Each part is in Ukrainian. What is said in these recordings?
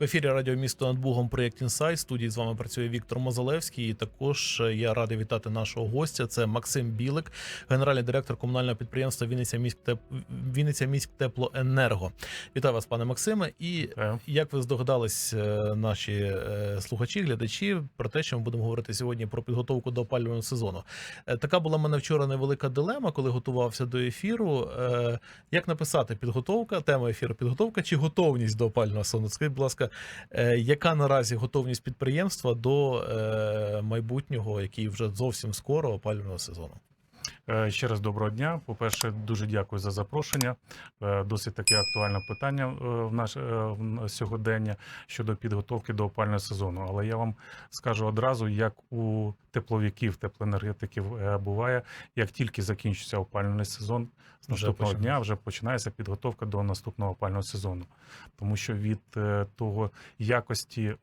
В ефірі Радіо Місто над Бугом проєкт Інсайт. Студії з вами працює Віктор Мозалевський. І також е, я радий вітати нашого гостя. Це Максим Білик, генеральний директор комунального підприємства Вінниця міськ Теп... Вінниця міськ Теплоенерго. Вітаю вас, пане Максиме. І як ви здогадались, е, наші е, слухачі, глядачі, про те, що ми будемо говорити сьогодні про підготовку до опалювального сезону. Така була в мене вчора невелика дилема, коли готувався до ефіру. Як написати підготовка, тема ефіру підготовка чи готовність до опалювального сезону? Скажіть, будь ласка, яка наразі готовність підприємства до е, майбутнього, який вже зовсім скоро опалювального сезону? Е, Ще раз доброго дня. По-перше, дуже дякую за запрошення. Е, Досить таке актуальне питання е, в наш в сьогодення щодо підготовки до опального сезону. Але я вам скажу одразу, як у тепловиків, теплоенергетиків буває, як тільки закінчиться опалювальний сезон, з наступного дня вже починається підготовка до наступного опального сезону. Тому що від того якості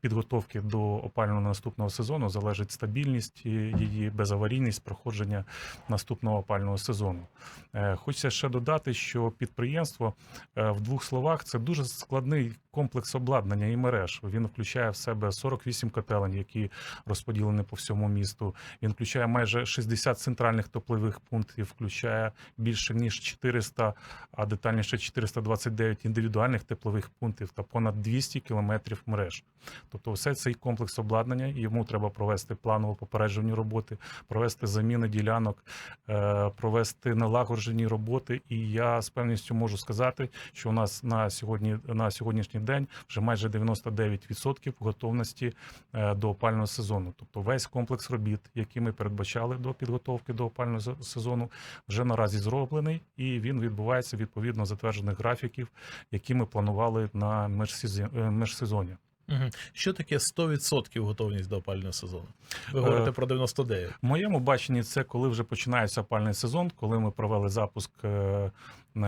підготовки до опалювального наступного сезону залежить стабільність її безаварійність проходження наступного опального сезону. Е, Хочеться ще додати, що підприємство е, в двох словах це дуже складний комплекс обладнання і мереж. Він включає в себе 48 котелень, які розподілені по всьому місту. Він включає майже 60 центральних топливих пунктів, включає більше ніж 400, а детальніше 429 індивідуальних теплових пунктів та понад 200 кілометрів мереж. Тобто, все цей комплекс обладнання йому треба провести планово попереджувальні роботи, провести заміни ділянок, е, провести налагоджені роботи. І я з певністю можу сказати, що у нас на сьогодні на сьогоднішній день вже майже 99% готовності е, до опального сезону. Тобто весь комплекс робіт, які ми передбачали до підготовки до опального сезону, вже наразі зроблений, і він відбувається відповідно затверджених графіків, які ми планували на е, межсезоння. Угу. Що таке 100% готовність до опалювального сезону? Ви Е, говорите про 99. В моєму баченні це коли вже починається опальний сезон, коли ми провели запуск е,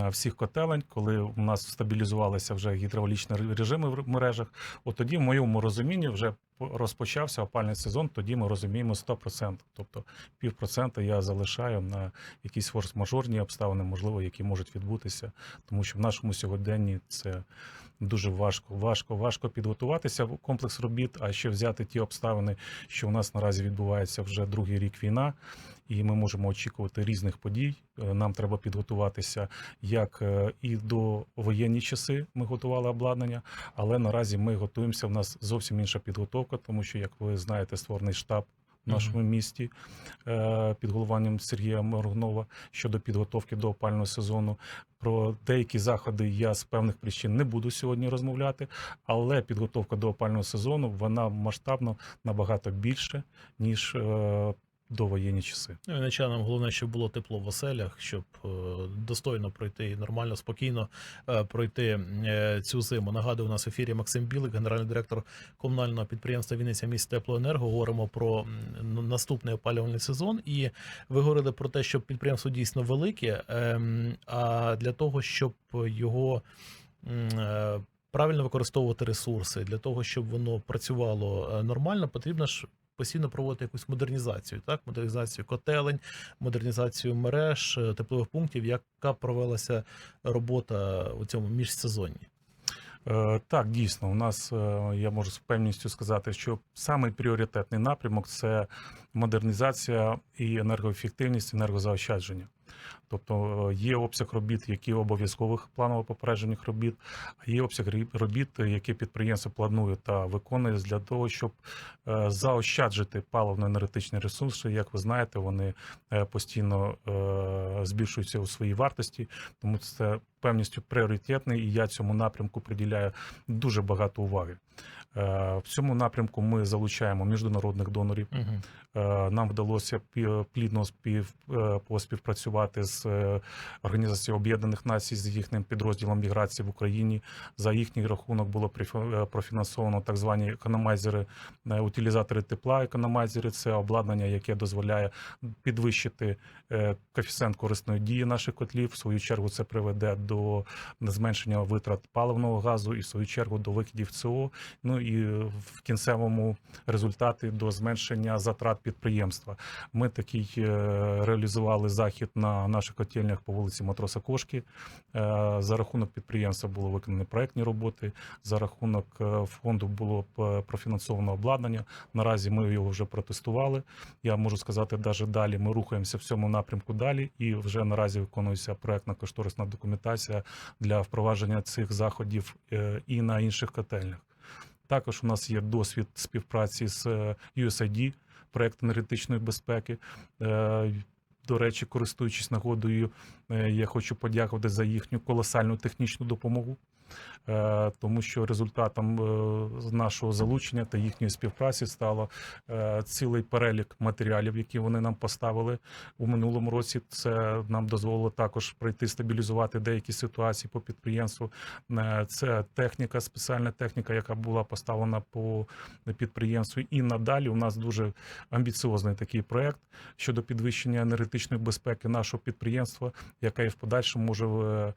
всіх котелень, коли у нас стабілізувалися вже гідравлічні режими в мережах. От тоді, в моєму розумінні, вже по- розпочався опальний сезон. Тоді ми розуміємо 100%. Тобто півпроцента я залишаю на якісь форс-мажорні обставини, можливо, які можуть відбутися, тому що в нашому сьогоденні це. Дуже важко, важко, важко підготуватися в комплекс робіт, а ще взяти ті обставини, що у нас наразі відбувається вже другий рік війна, і ми можемо очікувати різних подій. Е, Нам треба підготуватися як е, і до воєнні часи. Ми готували обладнання, але наразі ми готуємося. У нас зовсім інша підготовка, тому що, як ви знаєте, створений штаб. В нашому місті е, під головуванням Сергія Моргнова щодо підготовки до опального сезону. Про деякі заходи я з певних причин не буду сьогодні розмовляти, але підготовка до опального сезону вона масштабно набагато більше ніж е, до воєнні часи. Ну, начальникам головне, щоб було тепло в оселях, щоб е, достойно пройти і нормально, спокійно е, пройти е, цю зиму. Нагадую, у нас в ефірі Максим Білик, генеральний директор комунального підприємства Вінниця міст Теплоенерго. Говоримо про наступний опалювальний сезон. І ви говорили про те, що підприємство дійсно велике. ем, А для того, щоб його правильно використовувати ресурси, для того, щоб воно працювало нормально, потрібно ж постійно проводити якусь модернізацію, так? Модернізацію котелень, модернізацію мереж, е, теплових пунктів, яка провелася робота у цьому міжсезонні. Е, Так, дійсно, у нас е, я можу з певністю сказати, що самий пріоритетний напрямок це модернізація і енергоефективність, енергозаощадження. Тобто е, є обсяг робіт, які обов'язкових планово попереджених робіт, а є обсяг робіт, які підприємство планує та виконує для того, щоб е, заощаджити паливно-енергетичні ресурси. Як ви знаєте, вони е, постійно збільшуються у своїй вартості, тому це певністю пріоритетний, і я цьому напрямку приділяю дуже багато уваги. В цьому напрямку ми залучаємо міжнародних донорів. Угу. Нам вдалося плідно поспівпрацювати з е, Об'єднаних Націй з їхнім підрозділом міграції в Україні. За їхній рахунок було е, профінансовано так звані економайзери, е, утилізатори тепла. Економайзери це обладнання, яке дозволяє підвищити коефіцієнт корисної дії наших котлів. В свою чергу це приведе до зменшення витрат паливного газу і в свою чергу до викидів ЦО. Ну і в кінцевому результаті до зменшення затрат підприємства. Ми такий реалізували захід на наших котельнях по вулиці Матроса Кошки. Е, За рахунок підприємства було виконані проектні роботи. За рахунок е, фонду було профінансовано обладнання. Наразі ми його вже протестували. Я можу сказати, навіть далі ми рухаємося в цьому напрямку далі, і вже наразі виконується проектна кошторисна документація для впровадження цих заходів е, і на інших котельнях. Також у нас є досвід співпраці з е, USAID, проект енергетичної безпеки. До речі, користуючись нагодою, е, я хочу подякувати за їхню колосальну технічну допомогу, тому що результатом е, нашого залучення та їхньої співпраці стало е, цілий перелік матеріалів, які вони нам поставили у минулому році. Це нам дозволило також пройти стабілізувати деякі ситуації по підприємству. Е, Це техніка, спеціальна техніка, яка була поставлена по підприємству. І надалі у нас дуже амбіціозний такий проект щодо підвищення енергетичної безпеки нашого підприємства, яка і в подальшому може е,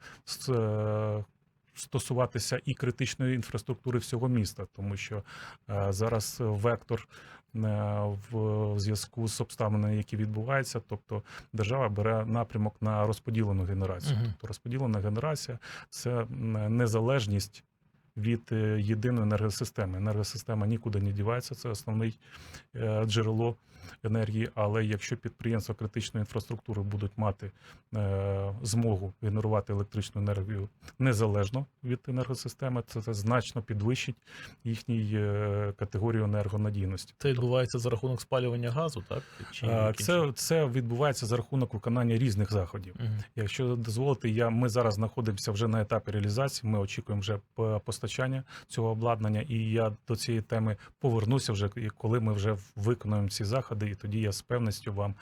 е, стосуватися і критичної інфраструктури всього міста, тому що е, зараз вектор е, в зв'язку з обставинами, які відбуваються, тобто держава бере напрямок на розподілену генерацію. Мгм. Тобто розподілена генерація це незалежність від е, єдиної енергосистеми. Енергосистема нікуди не дівається, це основний е, джерело енергії. Але якщо підприємства критичної інфраструктури будуть мати е, змогу генерувати електричну енергію незалежно від енергосистеми, це, це значно підвищить їхній е, категорію енергонадійності. Це відбувається за рахунок спалювання газу, так? Чи Е, Це, це відбувається за рахунок виконання різних заходів. Мгм. Якщо дозволите, я ми зараз знаходимося вже на етапі реалізації. Ми очікуємо вже постачання цього обладнання, і я до цієї теми повернуся вже коли ми вже виконуємо ці заходи, і тоді я з певністю вам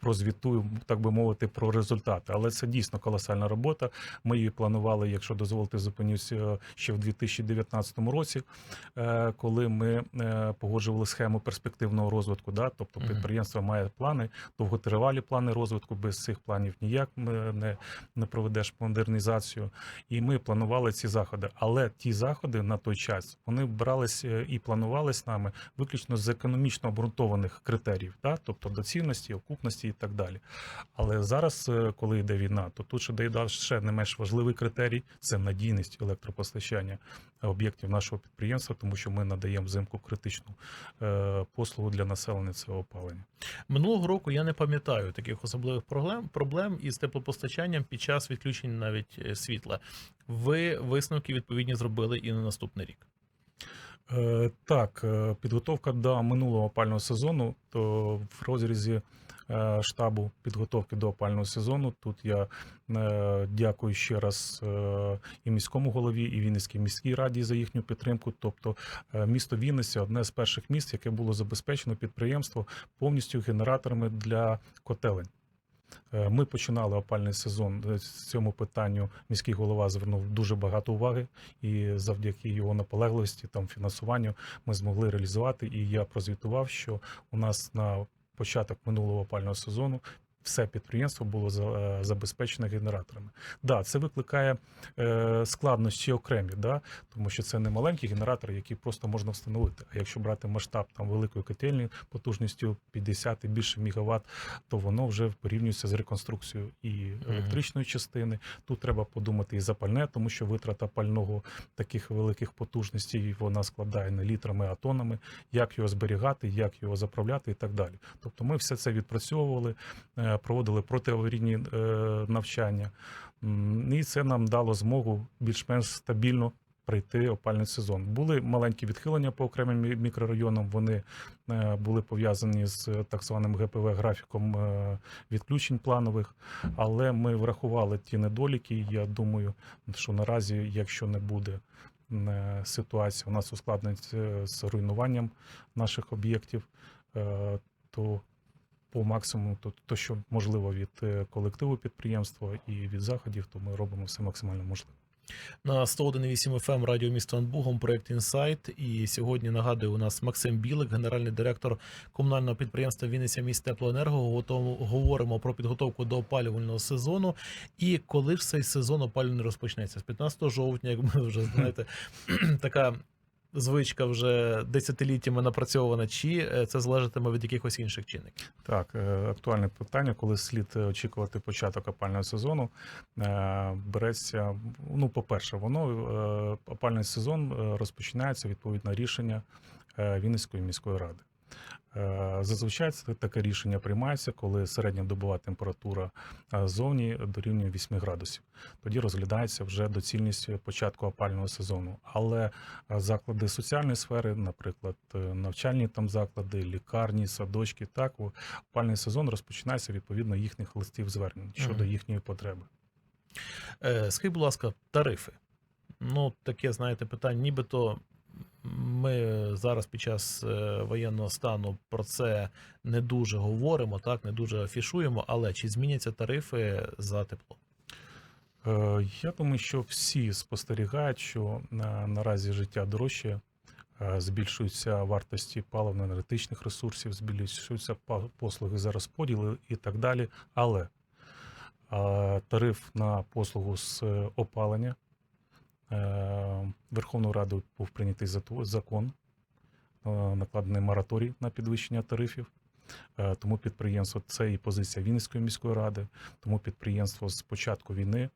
прозвітую, так би мовити, про результати. Але це дійсно колосальна робота. Ми її планували, якщо дозволите, зупинюсь е, ще в 2019 році, е, коли ми е, погоджували схему перспективного розвитку. Да? Тобто підприємство має плани, довготривалі плани розвитку. Без цих планів ніяк не, не, не проведеш модернізацію. І ми планували ці заходи. Але ті заходи на той час вони брались е, і планувались нами виключно з економічно обґрунтованих критеріїв, да? тобто доцільності, окупності і так далі. Але зараз, е, коли йде війна, то тут ще доїдав ще не менш важливий критерій це надійність електропостачання об'єктів нашого підприємства, тому що ми надаємо взимку критичну е, послугу для населення цього опалення. Минулого року я не пам'ятаю таких особливих проблем, проблем із теплопостачанням під час відключень навіть е, світла. Ви висновки відповідні зробили і на наступний рік. Е, Так, е, підготовка до минулого опального сезону, то в розрізі е, штабу підготовки до опального сезону. Тут я дякую ще раз і міському голові, і Вінницькій міській раді за їхню підтримку. Тобто, місто Вінниця одне з перших міст, яке було забезпечено підприємство повністю генераторами для котелень. Е, Ми починали опальний сезон. Е, з Цьому питанню міський голова звернув дуже багато уваги, і завдяки його наполегливості там фінансуванню ми змогли реалізувати. І я прозвітував, що у нас на початок минулого опального сезону. Все підприємство було е, забезпечене генераторами. Да, це викликає е, складнощі окремі, да, тому що це не маленькі генератори, які просто можна встановити. А якщо брати масштаб там великої котельні потужністю 50 і більше мегаватт, то воно вже порівнюється з реконструкцією і електричної частини. Тут треба подумати і за пальне, тому що витрата пального таких великих потужностей вона складає не літрами, а тонами. Як його зберігати, як його заправляти і так далі. Тобто ми все це відпрацьовували, е, проводили протиаварійні е, навчання, і це нам дало змогу більш-менш стабільно. Прийти опальний сезон. Були маленькі відхилення по окремим мікрорайонам. Вони е, були пов'язані з так званим ГПВ графіком е, відключень планових, але ми врахували ті недоліки. Я думаю, що наразі, якщо не буде ситуація, у нас ускладниться з руйнуванням наших об'єктів, то по максимуму, то, то що можливо від е, колективу підприємства і від заходів, то ми робимо все максимально можливе. На 101.8 FM радіо місто над Бугом, проект Інсайт. І сьогодні нагадую, у нас Максим Білик, генеральний директор комунального підприємства Вінниця міст Теплоенерго. Готово- Говоримо про підготовку до опалювального сезону. І коли ж цей сезон опалювальний розпочнеться? З 15 жовтня, як ми вже знаєте, така. Звичка вже десятиліттями напрацьована, чи е, це залежатиме від якихось інших чинників? Так, е, актуальне питання, коли слід е, очікувати початок опального сезону, береться. Ну, по-перше, воно опальний сезон розпочинається відповідно рішення Вінницької міської ради. Е, Зазвичай таке рішення приймається, коли середньодобова температура е, зовні дорівнює 8 градусів. Тоді розглядається вже доцільність початку опального сезону. Але е, заклади соціальної сфери, наприклад, навчальні там заклади, лікарні, садочки, так опальний сезон розпочинається відповідно їхніх листів звернень щодо їхньої потреби. Скажіть, будь ласка, тарифи. Ну, таке, знаєте, питання, нібито ми зараз під час е, воєнного стану про це не дуже говоримо, так, не дуже афішуємо, але чи зміняться тарифи за тепло? Е, Я думаю, що всі спостерігають, що на, наразі життя дорожче, е, збільшуються вартості паливно-енергетичних ресурсів, збільшуються послуги за розподіли і так далі. Але е, тариф на послугу з е, опалення е, Верховною Радою був прийнятий закон, е, накладений мораторій на підвищення тарифів. Е, Тому підприємство це і позиція Вінницької міської ради. Тому підприємство з початку війни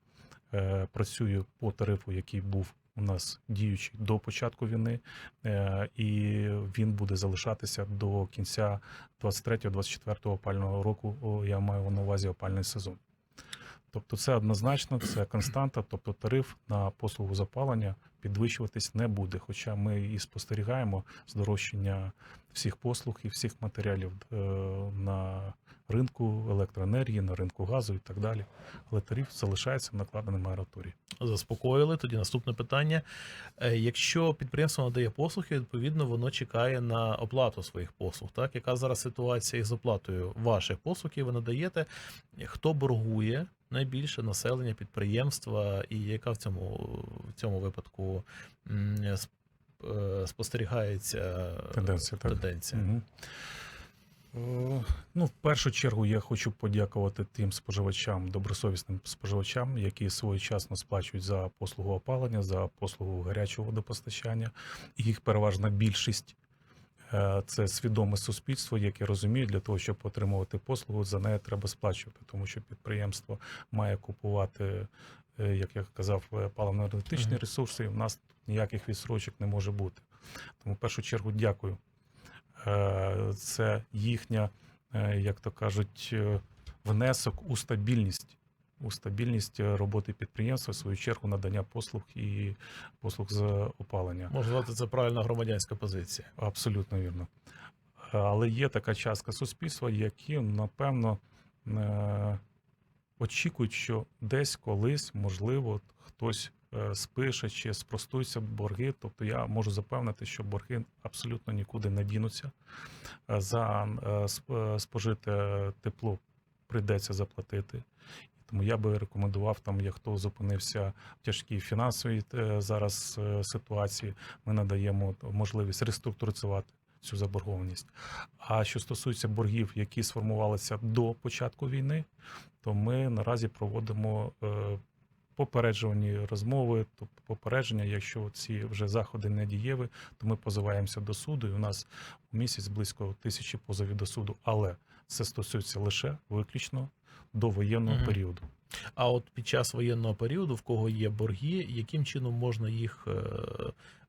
е, працює по тарифу, який був у нас діючий до початку війни, е, і він буде залишатися до кінця 23-24 опального року. Я маю на увазі опальний сезон. Тобто, це однозначно, це константа, тобто тариф на послугу запалення підвищуватись не буде. Хоча ми і спостерігаємо здорожчання всіх послуг і всіх матеріалів е, на ринку електроенергії, на ринку газу і так далі. Але тариф залишається накладений мораторій. Заспокоїли. Тоді наступне питання. Е, Якщо підприємство надає послуги, відповідно воно чекає на оплату своїх послуг. Так, яка зараз ситуація із оплатою ваших послуг, які ви надаєте? Хто боргує найбільше населення підприємства, і яка в цьому в цьому випадку е, спостерігається Тенденція, так? тенденція? Е, Ну, в першу чергу я хочу подякувати тим споживачам, добросовісним споживачам, які своєчасно сплачують за послугу опалення, за послугу гарячого водопостачання. Їх переважна більшість це свідоме суспільство, яке розуміє, для того, щоб отримувати послугу, за неї треба сплачувати, тому що підприємство має купувати, е, як я казав, е, паливно-енергетичні ресурси. І в нас тут ніяких відсрочок не може бути. Тому в першу чергу дякую. Е, Це їхня, е, як то кажуть, е, внесок у стабільність. У стабільність е, роботи підприємства, в свою чергу, надання послуг і послуг з опалення. Можна сказати, це правильна громадянська позиція. Абсолютно вірно. Але є така частка суспільства, які, напевно, е, очікують, що десь колись, можливо, хтось е, спише чи спростуються борги. Тобто я можу запевнити, що борги абсолютно нікуди не дінуться. За сп- спожите тепло прийдеться заплатити. Тому я би рекомендував там, як хто зупинився в тяжкій фінансовій е, зараз е, ситуації, ми надаємо можливість реструктуризувати цю заборгованість. А що стосується боргів, які сформувалися до початку війни, то ми наразі проводимо е, попереджувальні розмови, тобто попередження, якщо ці вже заходи не дієві, то ми позиваємося до суду. І у нас у місяць близько тисячі позовів до суду. Але це стосується лише виключно до воєнного Мгм. періоду. А от під час воєнного періоду, в кого є борги, яким чином можна їх е,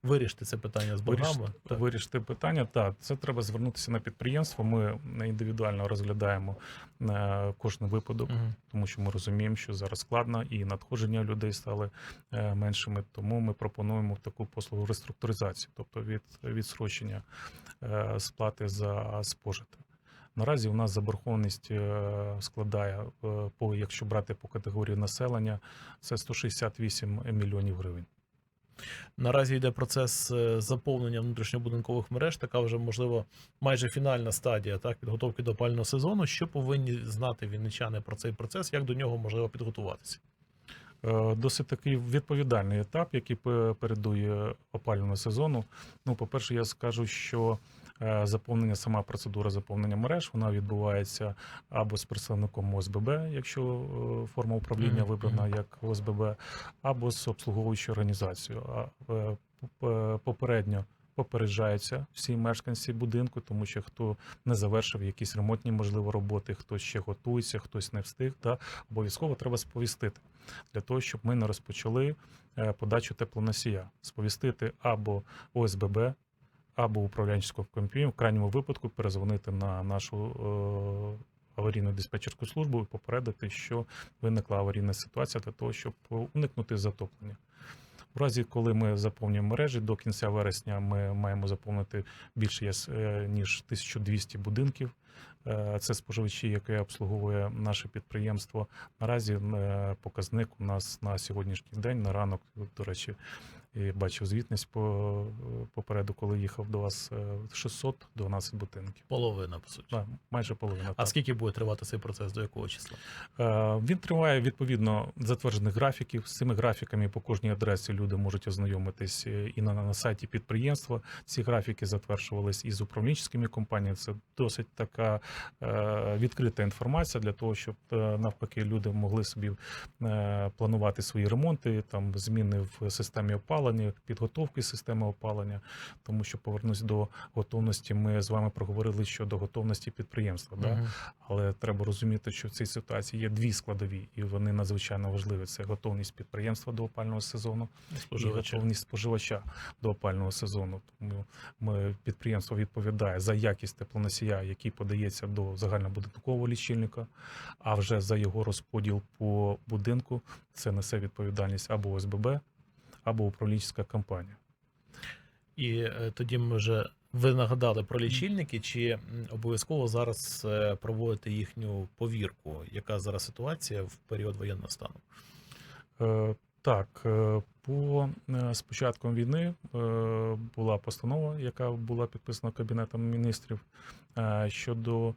вирішити це питання з боргами? Вирішити, вирішити питання, так, це треба звернутися на підприємство. Ми індивідуально розглядаємо е, кожен випадок, Мгм. тому що ми розуміємо, що зараз складно і надходження людей стали е, меншими. Тому ми пропонуємо таку послугу реструктуризації, тобто від відсрочення сплати за спожите. Наразі у нас заборгованість е, складає е, по якщо брати по категорії населення, це 168 мільйонів гривень. Наразі йде процес е, заповнення внутрішньобудинкових мереж. Така вже можливо майже фінальна стадія так підготовки до опального сезону. Що повинні знати вінничани про цей процес? Як до нього можливо підготуватися? Досить такий відповідальний етап, який пе- передує опалювальному сезону. Ну, по-перше, я скажу, що заповнення, сама процедура заповнення мереж, вона відбувається або з представником ОСББ, якщо е, форма управління вибрана як ОСББ, або з обслуговуючою організацією. А е, попередньо попереджаються всі мешканці будинку, тому що хто не завершив якісь ремонтні можливо роботи, хтось ще готується, хтось не встиг, да, обов'язково треба сповістити для того, щоб ми не розпочали е, подачу теплоносія, сповістити або ОСББ, або управлінську компанію, в крайньому випадку перезвонити на нашу е, аварійну диспетчерську службу і попередити, що виникла аварійна ситуація для того, щоб уникнути затоплення. В разі, коли ми заповнюємо мережі, до кінця вересня ми маємо заповнити більше е, ніж 1200 будинків. Е, Це споживачі, які обслуговує наше підприємство. Наразі показник у нас на сьогоднішній день, на ранок, до речі, і бачив звітність по, попереду, коли їхав до вас е, 612 будинків. Половина по суті. Да, майже половина. А так. скільки буде тривати цей процес? До якого числа? Е, Він триває відповідно затверджених графіків. З цими графіками по кожній адресі люди можуть ознайомитись е, і на, на сайті підприємства. Ці графіки затверджувались із управлінськими компаніями. Це досить така е, відкрита інформація для того, щоб е, навпаки люди могли собі е, планувати свої ремонти, там зміни в системі опалення, підготовки системи опалення. Тому що повернусь до готовності. Ми з вами проговорили щодо готовності підприємства. Да? Але треба розуміти, що в цій ситуації є дві складові, і вони надзвичайно важливі. Це готовність підприємства до опального сезону і готовність споживача до опального сезону. Тому ми підприємство відповідає за якість теплоносія, який подається до загальнобудинкового лічильника. А вже за його розподіл по будинку це несе відповідальність або ОСББ, або управлінська компанія. І е, тоді ми вже ви нагадали про лічильники, чи обов'язково зараз е, проводити їхню повірку? Яка зараз ситуація в період воєнного стану? Е, Так, по з початком війни була постанова, яка була підписана Кабінетом міністрів щодо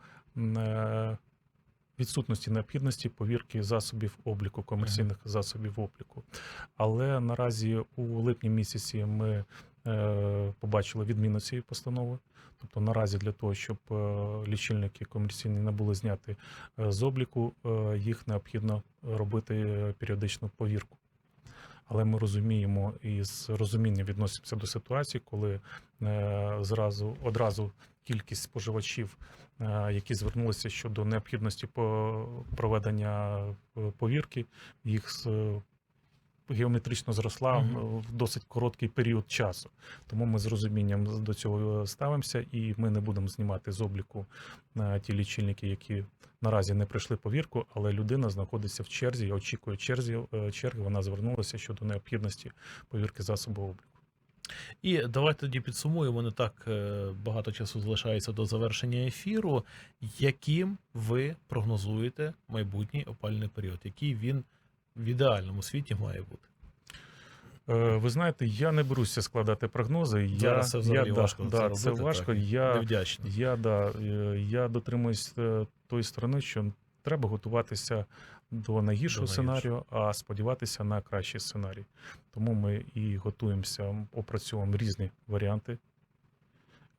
відсутності необхідності повірки засобів обліку, комерційних засобів обліку. Але наразі у липні місяці ми е, побачили відміну цієї постанови. Тобто наразі для того, щоб е, лічильники комерційні не були зняти е, з обліку, е, їх необхідно робити е, періодичну повірку. Але ми розуміємо і з розумінням відносимося до ситуації, коли е, зразу одразу кількість споживачів, е, які звернулися щодо необхідності проведення е, повірки, їх геометрично зросла Мгм. е, в досить короткий період часу. Тому ми з розумінням до цього ставимося, і ми не будемо знімати з обліку е, ті лічильники, які наразі не пройшли повірку, але людина знаходиться в черзі, очікує черзі, е, черги. Вона звернулася щодо необхідності повірки засобу обліку. І давайте тоді підсумуємо. Не так е, багато часу залишається до завершення ефіру. Яким ви прогнозуєте майбутній опальний період? Який він в ідеальному світі має бути? Е, Ви знаєте, я не беруся складати прогнози. Я, це взагалі я, важко да, це робити, це важко. так. Я, я, да, е, я дотримуюсь е, тої сторони, що треба готуватися до найгіршого До сценарію, а сподіватися на кращий сценарій. Тому ми і готуємося, опрацьовуємо різні варіанти.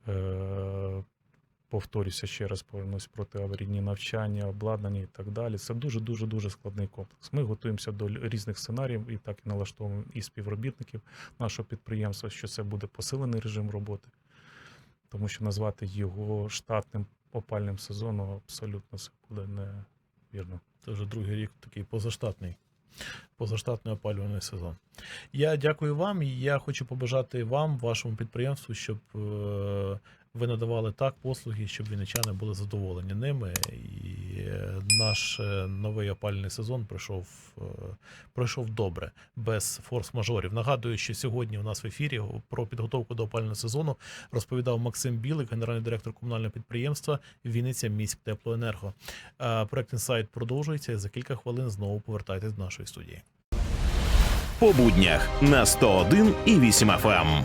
Е, Повторюся ще раз, повернусь проти аварійні навчання, обладнання і так далі. Це дуже дуже дуже складний комплекс. Ми готуємося до різних сценаріїв і так і налаштовуємо і співробітників нашого підприємства, що це буде посилений режим роботи, тому що назвати його штатним опальним сезоном абсолютно це буде невірно. Це вже другий рік такий позаштатний. Позаштатний опалювальний сезон. Я дякую вам. і Я хочу побажати вам, вашому підприємству, щоб е, ви надавали так послуги, щоб вінничани були задоволені ними. І е, наш е, новий опалювальний сезон пройшов, е, пройшов добре, без форс-мажорів. Нагадую, що сьогодні у нас в ефірі про підготовку до опалювального сезону розповідав Максим Білик, генеральний директор комунального підприємства Вінниця міськ Теплоенерго. Проект інсайт продовжується. і За кілька хвилин знову повертайтесь до нашої студії. по буднях на 101 і 8 FM.